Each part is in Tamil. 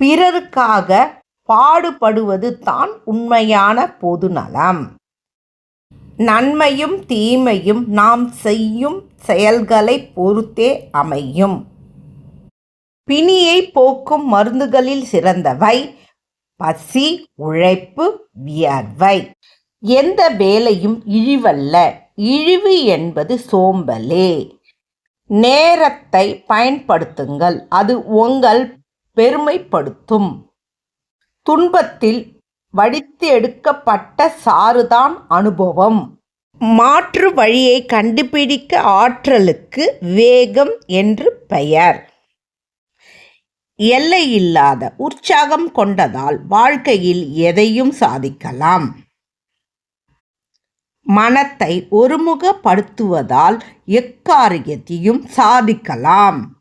பிறருக்காக பாடுபடுவது தான் உண்மையான பொதுநலம் நன்மையும் தீமையும் நாம் செய்யும் செயல்களை பொறுத்தே அமையும். பிணியை போக்கும் மருந்துகளில் சிறந்தவை பசி உழைப்பு வியர்வை. எந்த வேலையும் இழிவல்ல. இழிவு என்பது சோம்பலே. நேரத்தை பயன்படுத்துங்கள். அது உங்கள் பெருமைப்படுத்தும். துன்பத்தில் வடித்து எடுக்கப்பட்ட சாறுதான் அனுபவம். மாற்று வழியை கண்டுபிடிக்க ஆற்றலுக்கு வேகம் என்று பெயர். எல்லையில்லாத உற்சாகம் கொண்டதால் வாழ்க்கையில் எதையும் சாதிக்கலாம். மனத்தை ஒருமுகப்படுத்துவதால் எக்காரியத்தையும் சாதிக்கலாம்.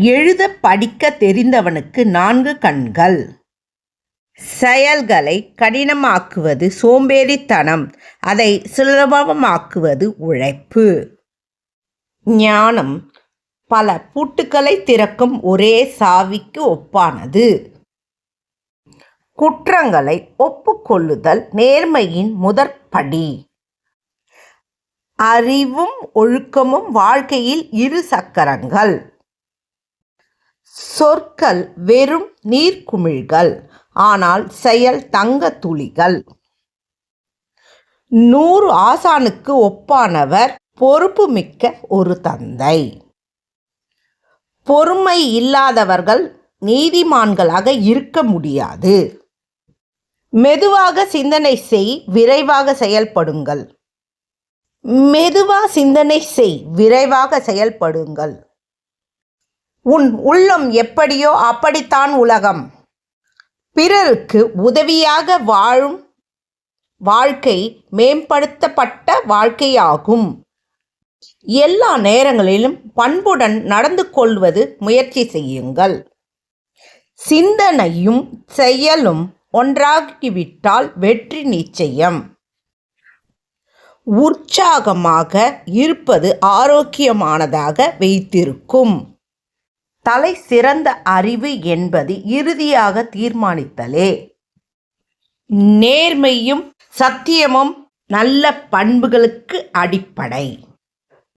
எழுத படிக்க தெரிந்தவனுக்கு நான்கு கண்கள். செயல்களை கடினமாக்குவது சோம்பேறித்தனம். அதை சுலபமாக்குவது உழைப்பு. ஞானம். பல பூட்டுக்களை திறக்கும் ஒரே சாவிக்கு ஒப்பானது. குற்றங்களை ஒப்புக்கொள்ளுதல் நேர்மையின் முதற்படி. அறிவும் ஒழுக்கமும் வாழ்க்கையில் இரு சக்கரங்கள். சொற்கள் வெறும் நீர்க்குமிழ்கள் ஆனால் செயல் தங்க துளிகள் நூறு ஆசானுக்கு ஒப்பானவர் பொறுப்பு மிக்க ஒரு தந்தை. பொறுமை இல்லாதவர்கள் நீதிமான்களாக இருக்க முடியாது. மெதுவாக சிந்தனை செய் விரைவாக செயல்படுங்கள். மெதுவாக சிந்தனை செய் விரைவாக செயல்படுங்கள். உன் உள்ளம் எப்படியோ அப்படித்தான் உலகம். பிறருக்கு உதவியாக வாழும் வாழ்க்கை மேம்படுத்தப்பட்ட வாழ்க்கையாகும். எல்லா நேரங்களிலும் பண்புடன் நடந்து கொள்வது முயற்சி செய்யுங்கள். சிந்தனையும் செயலும் ஒன்றாகிவிட்டால் வெற்றி நிச்சயம். உற்சாகமாக இருப்பது ஆரோக்கியமானதாக வைத்திருக்கும். தலை சிறந்த அறிவு என்பது இறுதியாக தீர்மானித்தலே. நேர்மையும் சத்தியமும் நல்ல பண்புகளுக்கு அடிப்படை.